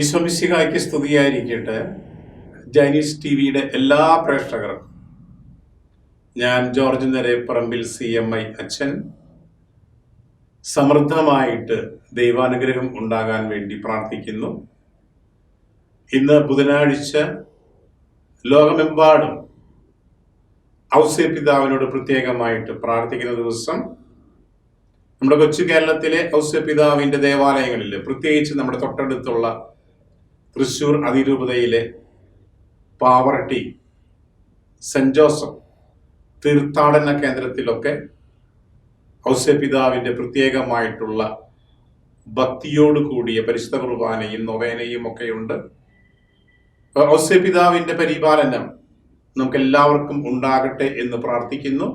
ഈശ്വമിശിഹായ്ക്ക് സ്തുതിയായിരിക്കട്ടെ. ജൈനീസ് ടി വിയുടെ എല്ലാ പ്രേക്ഷകർക്കും. ഞാൻ George Nareparambil C M I അച്ഛൻ. സമൃദ്ധമായിട്ട് ദൈവാനുഗ്രഹം ഉണ്ടാകാൻ വേണ്ടി പ്രാർത്ഥിക്കുന്നു. ഇന്ന് ബുധനാഴ്ച ലോകമെമ്പാടും ഔസേ പിതാവിനോട് പ്രത്യേകമായിട്ട് പ്രാർത്ഥിക്കുന്ന ദിവസം നമ്മുടെ കൊച്ചു കേരളത്തിലെ ഔസ്യ പിതാവിന്റെ ദേവാലയങ്ങളിൽ പ്രത്യേകിച്ച് നമ്മുടെ തൊട്ടടുത്തുള്ള തൃശൂർ അതിരൂപതയിലെ പാവറട്ടി സെന്റ് ജോസഫ് തീർത്ഥാടന കേന്ദ്രത്തിലൊക്കെ ഔസ്യപിതാവിന്റെ പ്രത്യേകമായിട്ടുള്ള ഭക്തിയോട് കൂടിയ പരിശുദ്ധ കുർബാനയും നൊവേനയും ഒക്കെയുണ്ട്. ഔസ്യപിതാവിന്റെ പരിപാലനം നമുക്ക് എല്ലാവർക്കും ഉണ്ടാകട്ടെ എന്ന് പ്രാർത്ഥിക്കുന്നു.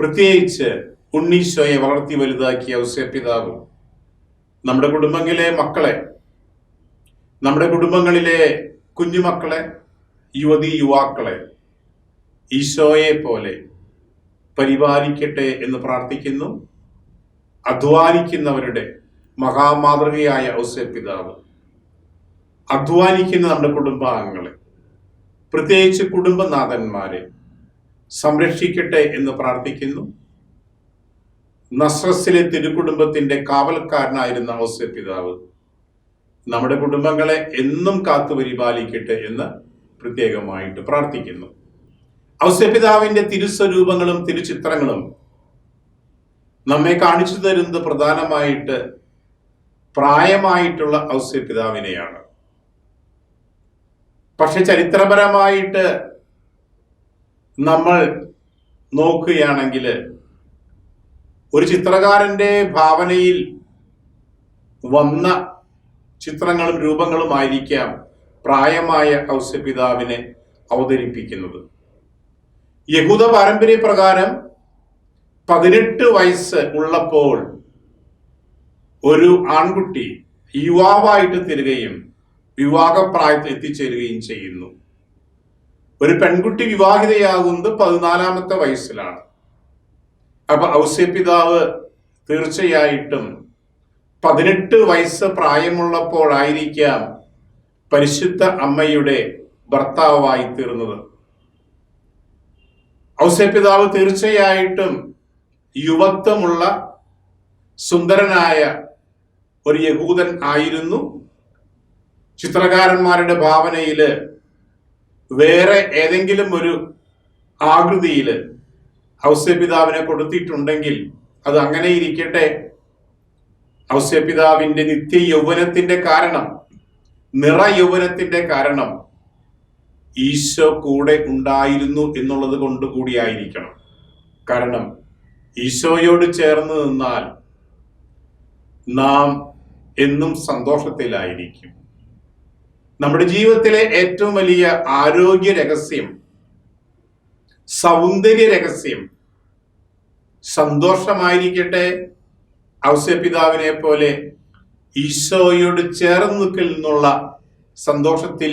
പ്രത്യേകിച്ച് ഉണ്ണീശോയെ വളർത്തി വലുതാക്കിയ ഔസ്യപിതാവ് നമ്മുടെ കുടുംബങ്ങളിലെ മക്കളെ നമ്മുടെ കുടുംബങ്ങളിലെ കുഞ്ഞുമക്കളെ യുവതി യുവാക്കളെ ഈശോയെ പോലെ പരിപാലിക്കട്ടെ എന്ന് പ്രാർത്ഥിക്കുന്നു. അധ്വാനിക്കുന്നവരുടെ മഹാമാതൃകയായ ഔസ്യപിതാവ് അധ്വാനിക്കുന്ന നമ്മുടെ കുടുംബാംഗങ്ങളെ പ്രത്യേകിച്ച് കുടുംബനാഥന്മാരെ സംരക്ഷിക്കട്ടെ എന്ന് പ്രാർത്ഥിക്കുന്നു. നസ്രസിലെ തിരുകുടുംബത്തിന്റെ കാവൽക്കാരനായിരുന്ന ഔസ്യ പിതാവ് നമ്മുടെ കുടുംബങ്ങളെ എന്നും കാത്തു പരിപാലിക്കട്ടെ എന്ന് പ്രത്യേകമായിട്ട് പ്രാർത്ഥിക്കുന്നു. ഔസ്യപിതാവിന്റെ തിരുസ്വരൂപങ്ങളും തിരുചിത്രങ്ങളും നമ്മെ കാണിച്ചു തരുന്നത് പ്രധാനമായിട്ട് പ്രായമായിട്ടുള്ള ഔസ്യപിതാവിനെയാണ് പക്ഷെ ചരിത്രപരമായിട്ട് നമ്മൾ നോക്കുകയാണെങ്കിൽ ഒരു ചിത്രകാരന്റെ ഭാവനയിൽ വന്ന ചിത്രങ്ങളും രൂപങ്ങളുമായിരിക്കാം പ്രായമായ ഔസ്യപിതാവിനെ അവതരിപ്പിക്കുന്നത്. യഹൂദ പാരമ്പര്യ പ്രകാരം പതിനെട്ട് വയസ്സ് ഉള്ളപ്പോൾ ഒരു ആൺകുട്ടി യുവാവായിട്ട് തീരുകയും വിവാഹപ്രായത്തിൽ എത്തിച്ചേരുകയും ചെയ്യുന്നു. ഒരു പെൺകുട്ടി വിവാഹിതയാകുന്നത് പതിനാലാമത്തെ വയസ്സിലാണ്. അപ്പൊ ഔസ്യപിതാവ് തീർച്ചയായിട്ടും പതിനെട്ട് വയസ്സ് പ്രായമുള്ളപ്പോഴായിരിക്കാം പരിശുദ്ധ അമ്മയുടെ ഭർത്താവായി തീർന്നത്. ഔസ്യപിതാവ് തീർച്ചയായിട്ടും യുവത്വമുള്ള സുന്ദരനായ ഒരു യഹൂദൻ ആയിരുന്നു. ചിത്രകാരന്മാരുടെ ഭാവനയിൽ വേറെ ഏതെങ്കിലും ഒരു ആകൃതിയിൽ ഔസ്യപിതാവിനെ കൊടുത്തിട്ടുണ്ടെങ്കിൽ അത് അങ്ങനെ ഇരിക്കട്ടെ ഔസ്യപിതാവിന്റെ നിത്യ യൗവനത്തിന്റെ കാരണം നിറ യൗവനത്തിന്റെ കാരണം ഈശോ കൂടെ ഉണ്ടായിരുന്നു എന്നുള്ളത് കൊണ്ട് കൂടിയായിരിക്കണം കാരണം ഈശോയോട് ചേർന്ന് നിന്നാൽ നാം എന്നും സന്തോഷത്തിലായിരിക്കും. നമ്മുടെ ജീവിതത്തിലെ ഏറ്റവും വലിയ ആരോഗ്യ രഹസ്യം സൗന്ദര്യ രഹസ്യം സന്തോഷമായിരിക്കട്ടെ ഔസ്യപിതാവിനെ പോലെ ഈശോയോട് ചേർന്ന് നിൽക്കിൽ നിന്നുള്ള സന്തോഷത്തിൽ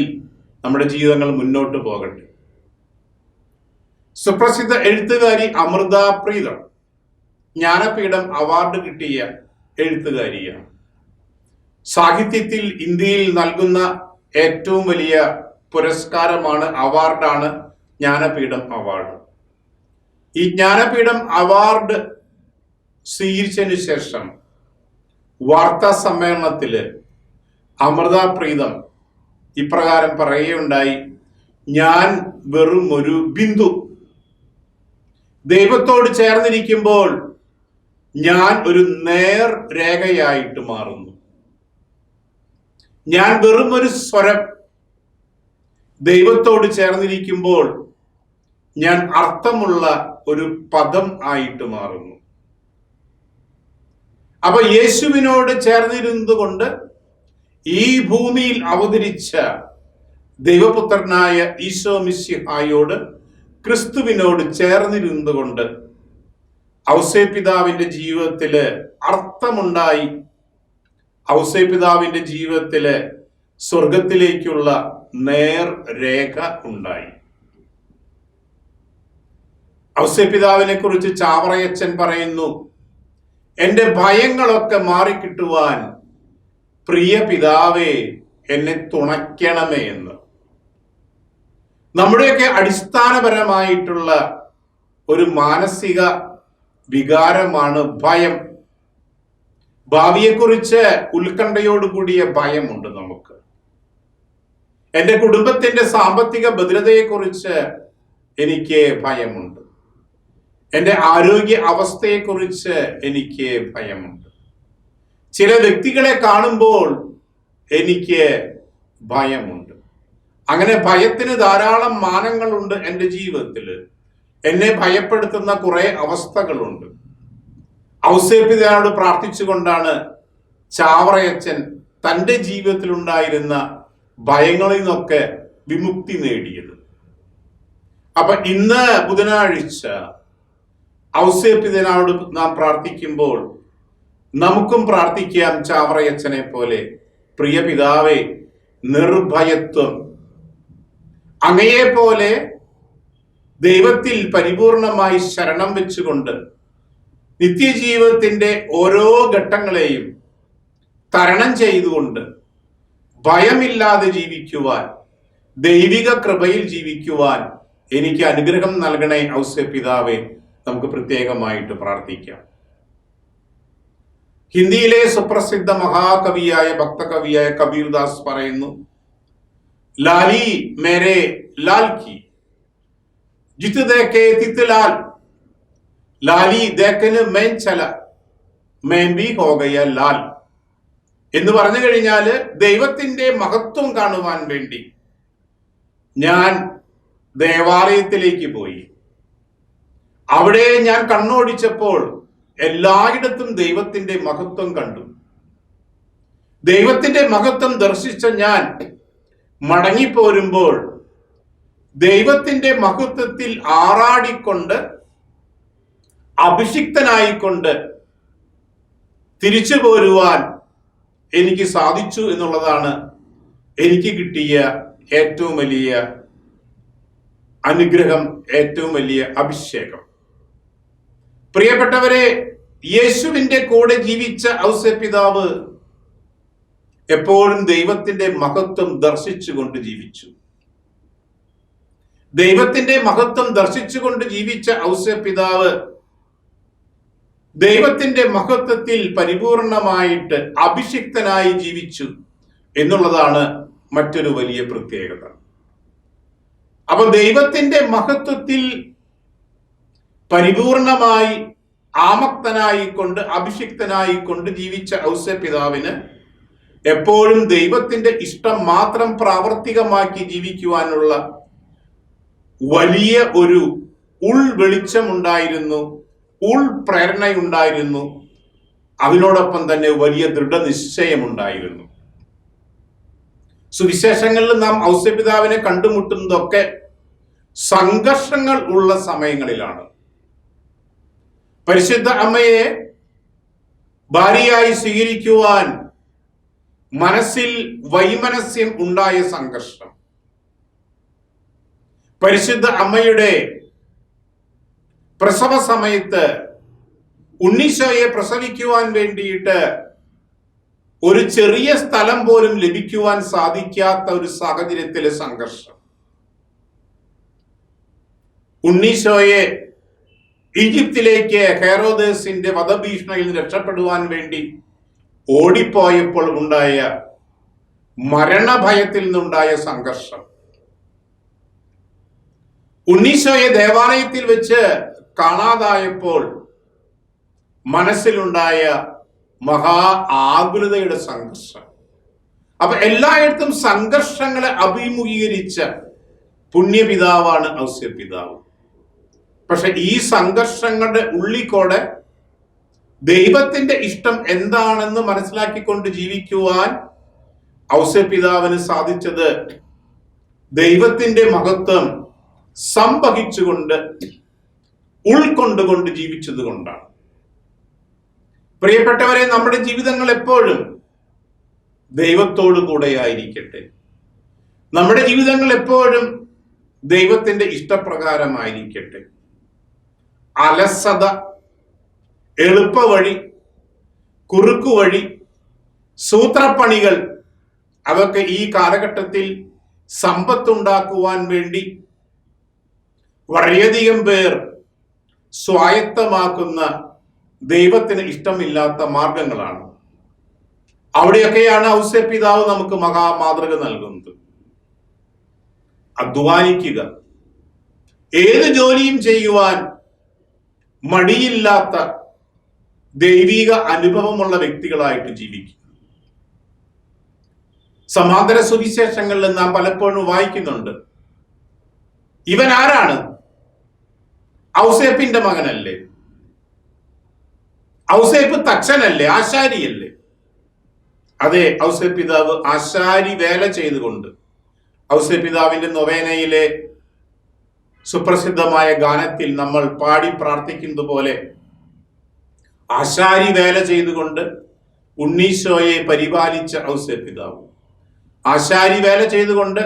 നമ്മുടെ ജീവിതങ്ങൾ മുന്നോട്ട് പോകട്ടെ. സുപ്രസിദ്ധ എഴുത്തുകാരി അമൃത പ്രീതം ജ്ഞാനപീഠം അവാർഡ് കിട്ടിയ എഴുത്തുകാരിയാണ്. സാഹിത്യത്തിൽ ഇന്ത്യയിൽ നൽകുന്ന ഏറ്റവും വലിയ പുരസ്കാരമാണ് അവാർഡാണ് ജ്ഞാനപീഠം അവാർഡ്. ഈ ജ്ഞാനപീഠം അവാർഡ് സ്വീകരിച്ചതിന് ശേഷം വാർത്താ സമ്മേളനത്തിൽ അമൃത പ്രീതം ഇപ്രകാരം പറയുകയുണ്ടായി ഞാൻ വെറും ഒരു ബിന്ദു. ദൈവത്തോട് ചേർന്നിരിക്കുമ്പോൾ ഞാൻ ഒരു നേർ രേഖയായിട്ട് മാറുന്നു. ഞാൻ വെറും ഒരു സ്വരം. ദൈവത്തോട് ചേർന്നിരിക്കുമ്പോൾ ഞാൻ അർത്ഥമുള്ള ഒരു പദം ആയിട്ട് മാറുന്നു. അപ്പൊ യേശുവിനോട് ചേർന്നിരുന്നത് കൊണ്ട് ഈ ഭൂമിയിൽ അവതരിച്ച ദൈവപുത്രനായ ഈശോ മിസ്സിഹായോട് ക്രിസ്തുവിനോട് ചേർന്നിരുന്നത് കൊണ്ട് ഔസേപിതാവിന്റെ ജീവിതത്തിൽ അർത്ഥമുണ്ടായി. ഔസേപിതാവിന്റെ ജീവിതത്തിൽ സ്വർഗത്തിലേക്കുള്ള നേർ രേഖ ഉണ്ടായി. ഔസ്യപിതാവിനെ കുറിച്ച് ചാവറയച്ചൻ പറയുന്നു എന്റെ ഭയങ്ങളൊക്കെ മാറിക്കിട്ടുവാൻ പ്രിയ പിതാവേ എന്നെ തുണയ്ക്കണമേ എന്ന്. നമ്മുടെയൊക്കെ അടിസ്ഥാനപരമായിട്ടുള്ള ഒരു മാനസിക വികാരമാണ് ഭയം. ഭാവിയെക്കുറിച്ച് ഉത്കണ്ഠയോടുകൂടിയ ഭയമുണ്ട് നമുക്ക്. എന്റെ കുടുംബത്തിന്റെ സാമ്പത്തിക ഭദ്രതയെക്കുറിച്ച് എനിക്ക് ഭയമുണ്ട്. എന്റെ ആരോഗ്യ അവസ്ഥയെക്കുറിച്ച് എനിക്ക് ഭയമുണ്ട്. ചില വ്യക്തികളെ കാണുമ്പോൾ എനിക്ക് ഭയമുണ്ട്. അങ്ങനെ ഭയത്തിന് ധാരാളം മാനങ്ങളുണ്ട് എന്റെ ജീവിതത്തിൽ. എന്നെ ഭയപ്പെടുത്തുന്ന കുറെ അവസ്ഥകളുണ്ട്. ഔസേപ്പിതനോട് പ്രാർത്ഥിച്ചുകൊണ്ടാണ് ചാവറയച്ചൻ തന്റെ ജീവിതത്തിലുണ്ടായിരുന്ന ഭയങ്ങളിൽ നിന്നൊക്കെ വിമുക്തി നേടിയത്. അപ്പൊ ഇന്ന് ബുധനാഴ്ച ഔസേപ്പിതനോട് നാം പ്രാർത്ഥിക്കുമ്പോൾ നമുക്കും പ്രാർത്ഥിക്കാം ചാവറയച്ചനെ പോലെ. പ്രിയ പിതാവേ നിർഭയത്വം. അങ്ങയെ പോലെ ദൈവത്തിൽ പരിപൂർണമായി ശരണം വെച്ചുകൊണ്ട് നിത്യജീവിതത്തിന്റെ ഓരോ ഘട്ടങ്ങളെയും തരണം ചെയ്തുകൊണ്ട് ഭയമില്ലാതെ ജീവിക്കുവാൻ ദൈവിക കൃപയിൽ ജീവിക്കുവാൻ എനിക്ക് അനുഗ്രഹം നൽകണേ ഔസ്യ പിതാവെ നമുക്ക് പ്രത്യേകമായിട്ട് പ്രാർത്ഥിക്കാം. ഹിന്ദിയിലെ സുപ്രസിദ്ധ മഹാകവിയായ ഭക്തകവിയായ കബീർദാസ് പറയുന്നു ലാലി മേരെ ലാൽ കി ജിത്ത് ദേക്കേ തിത്ത് ലാൽ ലാലി ദേക്കന് മെൻ ചല മേൻ ഹോകയ ലാൽ എന്ന് പറഞ്ഞു കഴിഞ്ഞാൽ ദൈവത്തിന്റെ മഹത്വം കാണുവാൻ വേണ്ടി ഞാൻ ദേവാലയത്തിലേക്ക് പോയി. അവിടെ ഞാൻ കണ്ണോടിച്ചപ്പോൾ എല്ലായിടത്തും ദൈവത്തിന്റെ മഹത്വം കണ്ടു. ദൈവത്തിന്റെ മഹത്വം ദർശിച്ച ഞാൻ മടങ്ങിപ്പോരുമ്പോൾ ദൈവത്തിന്റെ മഹത്വത്തിൽ ആറാടിക്കൊണ്ട് അഭിഷിക്തനായിക്കൊണ്ട് തിരിച്ചു പോരുവാൻ എനിക്ക് സാധിച്ചു എന്നുള്ളതാണ് എനിക്ക് കിട്ടിയ ഏറ്റവും വലിയ അനുഗ്രഹം ഏറ്റവും വലിയ അഭിഷേകം. പ്രിയപ്പെട്ടവരെ യേശുവിന്റെ കൂടെ ജീവിച്ച ഔസ പിതാവ് എപ്പോഴും ദൈവത്തിന്റെ മഹത്വം ദർശിച്ചുകൊണ്ട് ജീവിച്ചു. ദൈവത്തിന്റെ മഹത്വം ദർശിച്ചുകൊണ്ട് ജീവിച്ച ഔസ പിതാവ് ദൈവത്തിന്റെ മഹത്വത്തിൽ പരിപൂർണമായിട്ട് അഭിഷിക്തനായി ജീവിച്ചു എന്നുള്ളതാണ് മറ്റൊരു വലിയ പ്രത്യേകത. അപ്പൊ ദൈവത്തിന്റെ മഹത്വത്തിൽ പരിപൂർണമായി ആമക്തനായിക്കൊണ്ട് അഭിഷിക്തനായിക്കൊണ്ട് ജീവിച്ച ഔസ്യ പിതാവിന് എപ്പോഴും ദൈവത്തിന്റെ ഇഷ്ടം മാത്രം പ്രാവർത്തികമാക്കി ജീവിക്കുവാനുള്ള വലിയ ഒരു ഉൾ വെളിച്ചമുണ്ടായിരുന്നു ഉൾ പ്രേരണയുണ്ടായിരുന്നു അതിനോടൊപ്പം തന്നെ വലിയ ദൃഢനിശ്ചയമുണ്ടായിരുന്നു. സുവിശേഷങ്ങളിൽ നാം ഔസ്യപിതാവിനെ കണ്ടുമുട്ടുന്നതൊക്കെ സംഘർഷങ്ങൾ ഉള്ള സമയങ്ങളിലാണ്. പരിശുദ്ധ അമ്മയെ ഭാര്യയായി സ്വീകരിക്കുവാൻ മനസ്സിൽ വൈമനസ്യം ഉണ്ടായ സംഘർഷം. പരിശുദ്ധ അമ്മയുടെ പ്രസവ സമയത്ത് ഉണ്ണീശോയെ പ്രസവിക്കുവാൻ വേണ്ടിയിട്ട് ഒരു ചെറിയ സ്ഥലം പോലും ലഭിക്കുവാൻ സാധിക്കാത്ത ഒരു സാഹചര്യത്തിലെ സംഘർഷം. ഉണ്ണീശോയെ ഈജിപ്തിലേക്ക് ഹെറോദേസിന്റെ വധഭീഷണിയിൽ നിന്ന് രക്ഷപ്പെടുവാൻ വേണ്ടി ഓടിപ്പോയപ്പോൾ ഉണ്ടായ മരണഭയത്തിൽ നിന്നുണ്ടായ സംഘർഷം. ഉണ്ണീശോയെ ദേവാലയത്തിൽ വെച്ച് കാണാതായപ്പോൾ മനസ്സിലുണ്ടായ മഹാ ആകുലതയുടെ സംഘർഷം. അപ്പൊ എല്ലായിടത്തും സംഘർഷങ്ങളെ അഭിമുഖീകരിച്ച പുണ്യപിതാവാണ് ഔസ്യപിതാവ്. പക്ഷെ ഈ സംഘർഷങ്ങളുടെ ഉള്ളിക്കോടെ ദൈവത്തിന്റെ ഇഷ്ടം എന്താണെന്ന് മനസ്സിലാക്കിക്കൊണ്ട് ജീവിക്കുവാൻ ഔസ്യപിതാവിന് സാധിച്ചത് ദൈവത്തിന്റെ മഹത്വം സംഭവിച്ചുകൊണ്ട് ഉൾക്കൊണ്ടുകൊണ്ട് ജീവിച്ചത് കൊണ്ടാണ്. പ്രിയപ്പെട്ടവരെ നമ്മുടെ ജീവിതങ്ങൾ എപ്പോഴും ദൈവത്തോടു കൂടെ ആയിരിക്കട്ടെ നമ്മുടെ ജീവിതങ്ങൾ എപ്പോഴും ദൈവത്തിന്റെ ഇഷ്ടപ്രകാരമായിരിക്കട്ടെ. അലസത എളുപ്പവഴി കുറുക്കു വഴി സൂത്രപ്പണികൾ അതൊക്കെ ഈ കാലഘട്ടത്തിൽ സമ്പത്തുണ്ടാക്കുവാൻ വേണ്ടി വളരെയധികം പേർ സ്വായത്തമാക്കുന്ന ദൈവത്തിന് ഇഷ്ടമില്ലാത്ത മാർഗങ്ങളാണ്. അവിടെയൊക്കെയാണ് ഔസ്യ പിതാവ് നമുക്ക് മഹാമാതൃക നൽകുന്നത്. അധ്വാനിക്കുക. ഏത് ജോലിയും ചെയ്യുവാൻ മടിയില്ലാത്ത ദൈവിക അനുഭവമുള്ള വ്യക്തികളായിട്ട് ജീവിക്കും. സമാന്തര സുവിശേഷങ്ങളിൽ നാം പലപ്പോഴും വായിക്കുന്നുണ്ട്. ഇവൻ ആരാണ്? ഔസേപ്പിന്റെ മകനല്ലേ? ഔസേപ്പ് തച്ചനല്ലേ? ആശാരിയല്ലേ? അതെ ഔസേ പിതാവ് ആശാരി വേല ചെയ്തുകൊണ്ട് ഔസേ പിതാവിന്റെ നൊവേനയിലെ സുപ്രസിദ്ധമായ ഗാനത്തിൽ നമ്മൾ പാടി പ്രാർത്ഥിക്കുന്നത് പോലെ ആശാരി വേല ചെയ്തുകൊണ്ട് ഉണ്ണീശോയെ പരിപാലിച്ച ഔസേ പിതാവ്. ആശാരി വേല ചെയ്തുകൊണ്ട്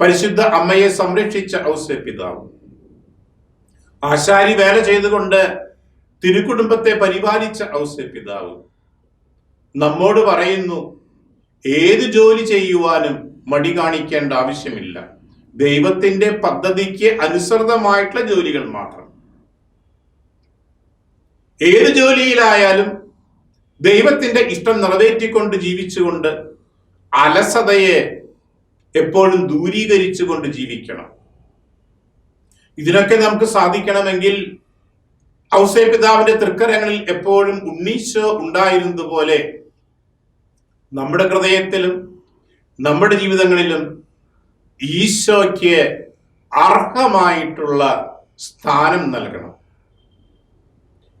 പരിശുദ്ധ അമ്മയെ സംരക്ഷിച്ച ഔസേ പിതാവ്. ആശാരി വേല ചെയ്തുകൊണ്ട് തിരുക്കുടുംബത്തെ പരിപാലിച്ച ഔസേ പിതാവ്. നമ്മോട് പറയുന്നു ഏത് ജോലി ചെയ്യുവാനും മടി കാണിക്കേണ്ട ആവശ്യമില്ല. ദൈവത്തിന്റെ പദ്ധതിക്ക് അനുസൃതമായിട്ടുള്ള ജോലികൾ മാത്രം. ഏത് ജോലിയിലായാലും ദൈവത്തിന്റെ ഇഷ്ടം നിറവേറ്റിക്കൊണ്ട് ജീവിച്ചുകൊണ്ട് അലസതയെ എപ്പോഴും ദൂരീകരിച്ചുകൊണ്ട് ജീവിക്കണം. ഇതിനൊക്കെ നമുക്ക് സാധിക്കണമെങ്കിൽ ഔസേ പിതാവിന്റെ തൃക്കരങ്ങളിൽ എപ്പോഴും ഉണ്ണീശോ ഉണ്ടായിരുന്നതുപോലെ നമ്മുടെ ഹൃദയത്തിലും നമ്മുടെ ജീവിതങ്ങളിലും ഈശോയ്ക്ക് അർഹമായിട്ടുള്ള സ്ഥാനം നൽകണം.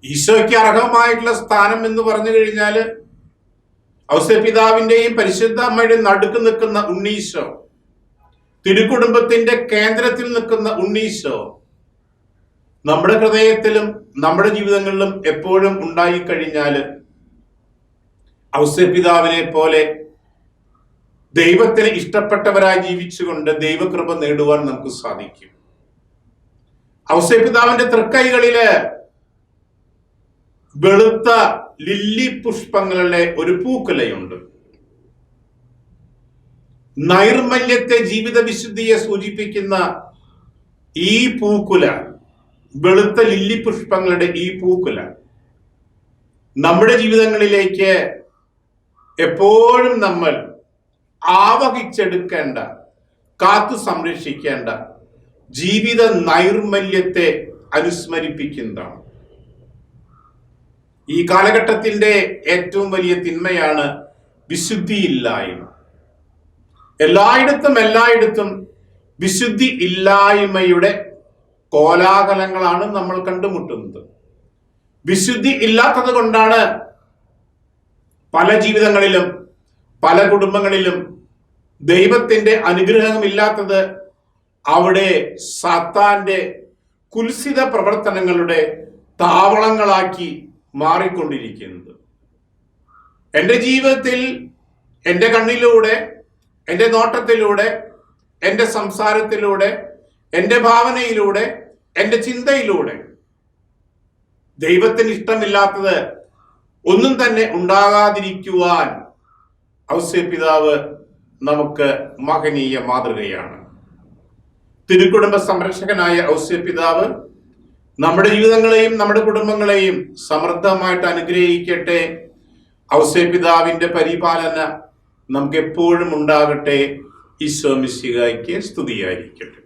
ഈശോയ്ക്ക് അർഹമായിട്ടുള്ള സ്ഥാനം എന്ന് പറഞ്ഞു കഴിഞ്ഞാൽ ഔസപിതാവിന്റെയും പരിശുദ്ധ അമ്മയുടെയും നടുക്ക് നിൽക്കുന്ന ഉണ്ണീശോ തിരുക്കുടുംബത്തിന്റെ കേന്ദ്രത്തിൽ നിൽക്കുന്ന ഉണ്ണീശോ നമ്മുടെ ഹൃദയത്തിലും നമ്മുടെ ജീവിതങ്ങളിലും എപ്പോഴും ഉണ്ടായിക്കഴിഞ്ഞാൽ ഔസപിതാവിനെ പോലെ ദൈവത്തിന് ഇഷ്ടപ്പെട്ടവരായി ജീവിച്ചുകൊണ്ട് ദൈവകൃപ നേടുവാൻ നമുക്ക് സാധിക്കും. ഔസപിതാവിന്റെ തൃക്കൈകളിൽ വെളുത്ത ലില്ലി പുഷ്പങ്ങളുടെ ഒരു പൂക്കുലയുണ്ട്. നൈർമല്യത്തെ ജീവിത വിശുദ്ധിയെ സൂചിപ്പിക്കുന്ന ഈ പൂക്കുല വെളുത്ത ലില്ലി പുഷ്പങ്ങളുടെ ഈ പൂക്കുല നമ്മുടെ ജീവിതങ്ങളിലേക്ക് എപ്പോഴും നമ്മൾ ആവഹിച്ചെടുക്കേണ്ട കാത്തു സംരക്ഷിക്കേണ്ട ജീവിത നൈർമല്യത്തെ അനുസ്മരിപ്പിക്കുന്നതാണ്. ഈ കാലഘട്ടത്തിന്റെ ഏറ്റവും വലിയ തിന്മയാണ് വിശുദ്ധിയില്ലായ്മ. എല്ലായിടത്തും എല്ലായിടത്തും വിശുദ്ധി ഇല്ലായ്മയുടെ കോലാഹലങ്ങളാണ് നമ്മൾ കണ്ടുമുട്ടുന്നത്. വിശുദ്ധി ഇല്ലാത്തത് കൊണ്ടാണ് പല ജീവിതങ്ങളിലും പല കുടുംബങ്ങളിലും ദൈവത്തിന്റെ അനുഗ്രഹമില്ലാത്തത് അവിടെ സാത്താന്റെ കുൽസിത പ്രവർത്തനങ്ങളുടെ താവളങ്ങളാക്കി മാറിക്കൊണ്ടിരിക്കുന്നത്. എന്റെ ജീവിതത്തിൽ എന്റെ കണ്ണിലൂടെ എന്റെ നോട്ടത്തിലൂടെ എന്റെ സംസാരത്തിലൂടെ എന്റെ ഭാവനയിലൂടെ എന്റെ ചിന്തയിലൂടെ ദൈവത്തിന് ഇഷ്ടമില്ലാത്തത് ഒന്നും തന്നെ ഉണ്ടാകാതിരിക്കുവാൻ ഔസ്യ പിതാവ് നമുക്ക് മഹനീയ മാതൃകയാണ്. തിരുക്കുടുംബ സംരക്ഷകനായ ഔസ്യ പിതാവ് നമ്മുടെ ജീവിതങ്ങളെയും നമ്മുടെ കുടുംബങ്ങളെയും സമൃദ്ധമായിട്ട് അനുഗ്രഹിക്കട്ടെ. ഔസ്യ പരിപാലന നമുക്ക് എപ്പോഴും ഉണ്ടാകട്ടെ. ഈശോ സ്തുതിയായിരിക്കട്ടെ.